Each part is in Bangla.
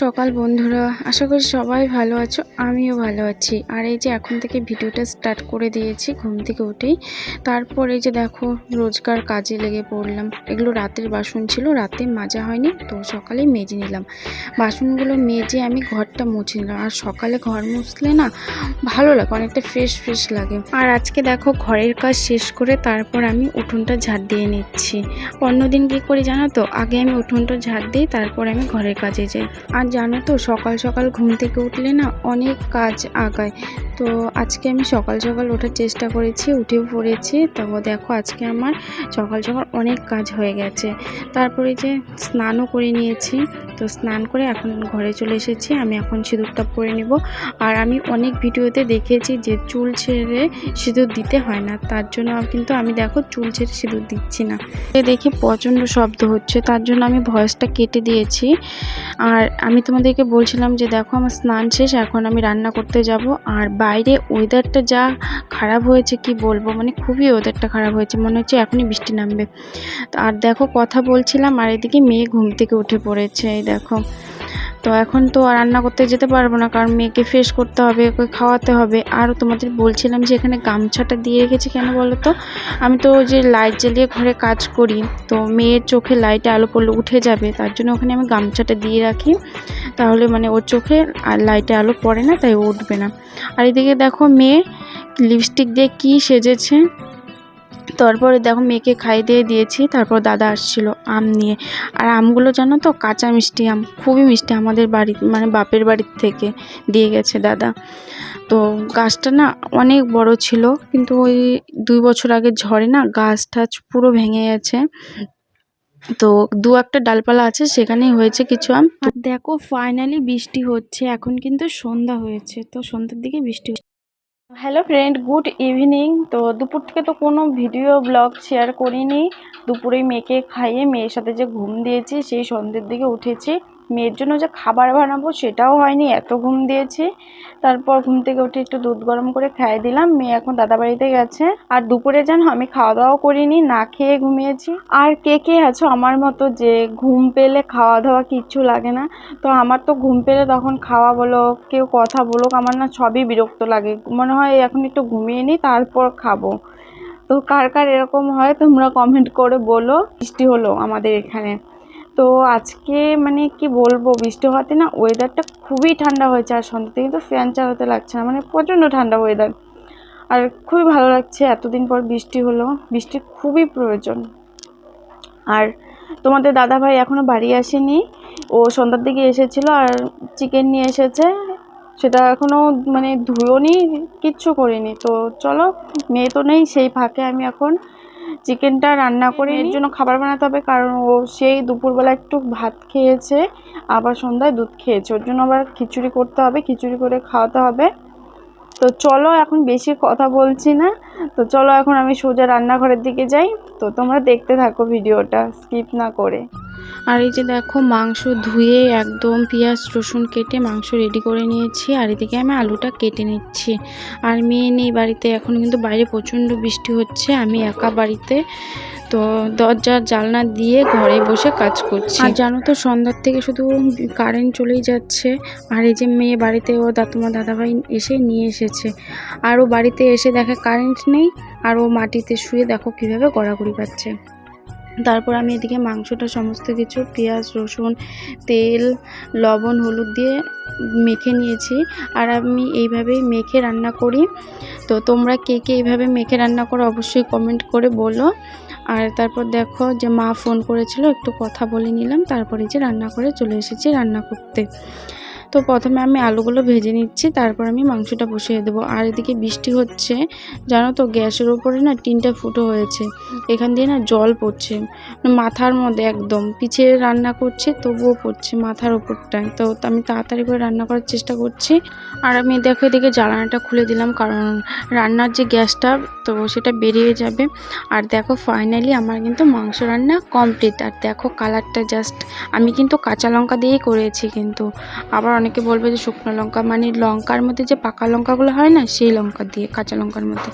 eso সকাল, বন্ধুরা। আশা করি সবাই ভালো আছো, আমিও ভালো আছি। আর এই যে এখন থেকে ভিডিওটা স্টার্ট করে দিয়েছি, ঘুম থেকে উঠেই। তারপর যে দেখো, রোজকার কাজে লেগে পড়লাম। এগুলো রাতের বাসন ছিল, রাতে মাজা হয়নি, তো সকালে মেজে নিলাম। বাসনগুলো মেজে আমি ঘরটা মুছে নিলাম। আর সকালে ঘর মুছলে না, ভালো লাগে, অনেকটা ফ্রেশ ফ্রেশ লাগে। আর আজকে দেখো, ঘরের কাজ শেষ করে তারপর আমি উঠোনটা ঝাড় দিয়ে নিচ্ছি। অন্যদিন কী করি জানো তো? আগে আমি উঠোনটা ঝাড় দিই, তারপর আমি ঘরের কাজে যাই। আর জানো তো, সকাল সকাল ঘুম থেকে উঠলে না অনেক কাজ আগায়। তো আজকে আমি সকাল সকাল ওঠার চেষ্টা করেছি উঠেও পড়েছি। তবে দেখো আজকে আমার সকাল সকাল অনেক কাজ হয়ে গেছে। তারপরে যে স্নানও করে নিয়েছি। তো স্নান করে এখন ঘরে চলে এসেছি। আমি এখন সিঁদুরটা পরে নেব। আর আমি অনেক ভিডিওতে দেখেছি যে চুল ছেড়ে সিঁদুর দিতে হয় না। তার জন্য কিন্তু আমি দেখো চুল ছেড়ে সিঁদুর দিচ্ছি না। দেখে প্রচণ্ড শব্দ হচ্ছে। তার জন্য আমি ভয়েসটা কেটে দিয়েছি। আর আমি তোমাদেরকে বলছিলাম যে দেখো আমার স্নান শেষ, এখন আমি রান্না করতে যাব। আর বাইরে ওয়েদারটা যা খারাপ হয়েছে, কি বলব? মানে খুবই ওয়েদারটা খারাপ হয়েছে। মনে হচ্ছে এখনই বৃষ্টি নামবে। আর দেখো কথা বলছিলাম, আর এদিকে মেয়ে ঘুম থেকে উঠে পড়েছে। দেখো। তো এখন তো রান্না করতে যেতে পারব না, কারণ মেয়েকে ফ্রেশ করতে হবে, ওকে খাওয়াতে হবে। আর তোমাদের বলছিলাম যে এখানে গামছাটা দিয়ে রেখেছি কেন বলো তো? আমি তো যে লাইট জ্বালিয়ে ঘরে কাজ করি, তো মেয়ের চোখে লাইটে আলো পড়লে উঠে যাবে, তার জন্য ওখানে আমি গামছাটা দিয়ে রাখি। তাহলে মানে ওর চোখে আর লাইটে আলো পড়ে না, তাই উঠবে না। আর এদিকে দেখো মেয়ে লিপস্টিক দিয়ে কি সেজেছে। তারপরে দেখো মেয়েকে খাই দিয়ে দিয়েছি, তারপর দাদা আসছিল আম নিয়ে। আর আমগুলো জানো তো, কাঁচা মিষ্টি আম, খুবই মিষ্টি আমাদের বাড়ি মানে বাপের বাড়ির থেকে দিয়ে গেছে দাদা। তো গাছটা না অনেক বড় ছিল, কিন্তু ওই দুই বছর আগে ঝড়ে না গাছ টাছ পুরো ভেঙে গেছে। তো দু একটা ডালপালা আছে, সেখানেই হয়েছে কিছু আম। দেখো ফাইনালি বৃষ্টি হচ্ছে, এখন কিন্তু সন্ধ্যা হয়েছে, তো সন্ধ্যার দিকে বৃষ্টি হ্যালো ফ্রেন্ড, গুড ইভিনিং। তো দুপুর থেকে তো কোনো ভিডিও, ব্লগ শেয়ার করিনি। দুপুরে মেয়েকে খাইয়ে মেয়ের সাথে যে ঘুম দিয়েছি, সেই সন্ধ্যের দিকে উঠেছি। মেয়ের জন্য যে খাবার বানাবো সেটাও হয়নি, এত ঘুম দিয়েছি। তারপর ঘুম থেকে উঠে একটু দুধ গরম করে খাইয়ে দিলাম, মেয়ে এখন দাদা বাড়িতে গেছে। আর দুপুরে জানো, আমি খাওয়া দাওয়াও করিনি, না খেয়ে ঘুমিয়েছি। আর কে কে আছো আমার মতো যে ঘুম পেলে খাওয়া দাওয়া কিচ্ছু লাগে না? তো আমার তো ঘুম পেলে তখন খাওয়া বলো, কেউ কথা বলুক, আমার না সবই বিরক্ত লাগে। মনে হয় এখন একটু ঘুমিয়ে নিই, তারপর খাব। তো কার কার এরকম হয় তোমরা কমেন্ট করে বলো, বৃষ্টি হলো আমাদের এখানে। তো আজকে মানে কি বলব, বৃষ্টি হওয়াতে না ওয়েদারটা খুবই ঠান্ডা হয়েছে আর সন্ধ্যা থেকে তো ফ্যান চালাতে লাগছে না মানে প্রচণ্ড ঠান্ডা ওয়েদার আর খুবই ভালো লাগছে এতদিন পর বৃষ্টি হলো বৃষ্টির খুবই প্রয়োজন। আর তোমাদের দাদা ভাই এখনও বাড়ি আসেনি, ও সন্ধ্যার দিকে এসেছিল আর চিকেন নিয়ে এসেছে, সেটা এখনও মানে ধুয়োনি, কিচ্ছু করিনি। তো চলো, মেয়ে তো নেই, সেই ফাঁকে আমি এখন চিকেনটা রান্না করে এর জন্য খাবার বানাতে হবে কারণ ও সেই দুপুরবেলা একটু ভাত খেয়েছে আবার সন্ধ্যায় দুধ খেয়েছে। ওর জন্য আবার খিচুড়ি করতে হবে খিচুড়ি করে খাওয়াতে হবে। তো চলো এখন বেশি কথা বলছি না। তো চলো এখন আমি সোজা রান্নাঘরের দিকে যাই। তো তোমরা দেখতে থাকো ভিডিওটা স্কিপ না করে। আর এই যে দেখো মাংস ধুয়ে একদম পেঁয়াজ, রসুন কেটে মাংস রেডি করে নিয়েছি। আর এদিকে আমি আলুটা কেটে নিচ্ছি। আর মেয়ে নেই বাড়িতে, এখন কিন্তু বাইরে প্রচণ্ড বৃষ্টি হচ্ছে। আমি একা বাড়িতে, তো দরজার জালনা দিয়ে ঘরে বসে কাজ করছি। আর জানো তো, সন্ধ্যার থেকে শুধু কারেন্ট চলেই যাচ্ছে। আর এই যে মেয়ে বাড়িতে, ও দা, তোমার দাদাভাই এসে নিয়ে এসেছে। আর ও বাড়িতে এসে দেখে কারেন্ট নেই। আর ও মাটিতে শুয়ে দেখো কীভাবে গড়াগড়ি পাচ্ছে। তারপর আমি এদিকে মাংসটা সমস্ত কিছু, পেঁয়াজ, রসুন, তেল, লবণ, হলুদ দিয়ে মেখে নিয়েছি। আর আমি এইভাবেই মেখে রান্না করি। তো তোমরা কে কে এইভাবে মেখে রান্না করো অবশ্যই কমেন্ট করে বলো। আর তারপর দেখো যে মা ফোন করেছিল, একটু কথা বলে নিলাম। তারপরে যে রান্না করে চলে এসেছি রান্না করতে। তো প্রথমে আমি আলুগুলো ভেজে নিচ্ছি, তারপর আমি মাংসটা বসিয়ে দেবো। আর এদিকে বৃষ্টি হচ্ছে, জানো তো গ্যাসের উপরে না টিনটা ফুটো হয়েছে, এখান দিয়ে না জল পড়ছে, মাথার মধ্যে একদম। পিছিয়ে রান্না করছে, তবুও পড়ছে মাথার ওপরটায়। তো আমি তাড়াতাড়ি করে রান্না করার চেষ্টা করছি। আর আমি দেখো এদিকে জ্বালানাটা খুলে দিলাম, কারণ রান্নার যে গ্যাসটা, তো সেটা বেরিয়ে যাবে। আর দেখো ফাইনালি আমার কিন্তু মাংস রান্না কমপ্লিট আর দেখো কালারটা জাস্ট আমি কিন্তু কাঁচা লঙ্কা দিয়েই করেছি কিন্তু। আবার অনেকে বলবে যে শুকনো লঙ্কা মানে লঙ্কার মধ্যে যে পাকা লঙ্কাগুলো হয় না, সেই লঙ্কা দিয়ে, কাঁচা লঙ্কার মধ্যে।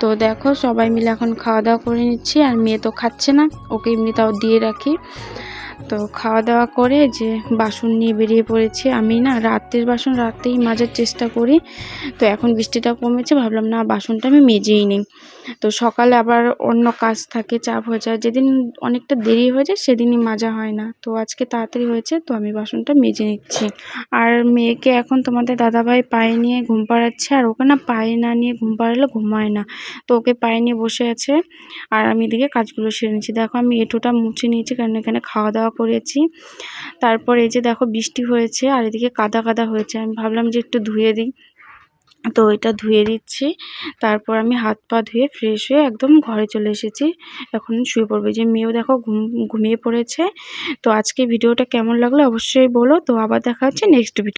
তো দেখো, সবাই মিলে এখন খাওয়া দাওয়া করে নিচ্ছি, আর মেয়ে তো খাচ্ছে না, ওকে এমনি তাও দিয়ে রাখি। তো খাওয়া দাওয়া করে যে বাসন নিয়ে বেরিয়ে পড়েছি আমি না রাত্রের বাসন রাতেই মাজার চেষ্টা করি। তো এখন বৃষ্টিটা কমেছে, ভাবলাম না বাসনটা আমি মেজেই নিই। তো সকালে আবার অন্য কাজ থাকে, চাপ হয়ে যায়। যেদিন অনেকটা দেরি হয়ে যায় সেদিনই মাজা হয় না। তো আজকে তাড়াতাড়ি হয়েছে, তো আমি বাসনটা মেজে নিচ্ছি। আর মেয়েকে এখন তোমাদের দাদাভাই পায়ে নিয়ে ঘুম পাড়াচ্ছে, আর ওকে না পায়ে না নিয়ে ঘুম পাড়ালে ঘুমায় না। তো ওকে পায়ে নিয়ে বসে আছে, আর আমি এদিকে কাজগুলো সেরে নিচ্ছি। দেখো আমি এঁটোটা মুছে নিয়েছি, কারণ এখানে খাওয়া দাওয়া করেছি। তারপর এই যে দেখো বৃষ্টি হয়েছে আর এদিকে কাদা কাদা হয়েছে। আমি ভাবলাম যে একটু ধুয়ে দিই। তো এটা ধুয়ে দিচ্ছি। তারপর আমি হাত পা ধুয়ে ফ্রেশ হয়ে একদম ঘরে চলে এসেছি। এখন শুয়ে পড়বে। যে মেয়েও দেখো ঘুম, ঘুমিয়ে পড়েছে। তো আজকে ভিডিওটা কেমন লাগল অবশ্যই বলো। তো আবার দেখা হচ্ছে নেক্সট ভিডিও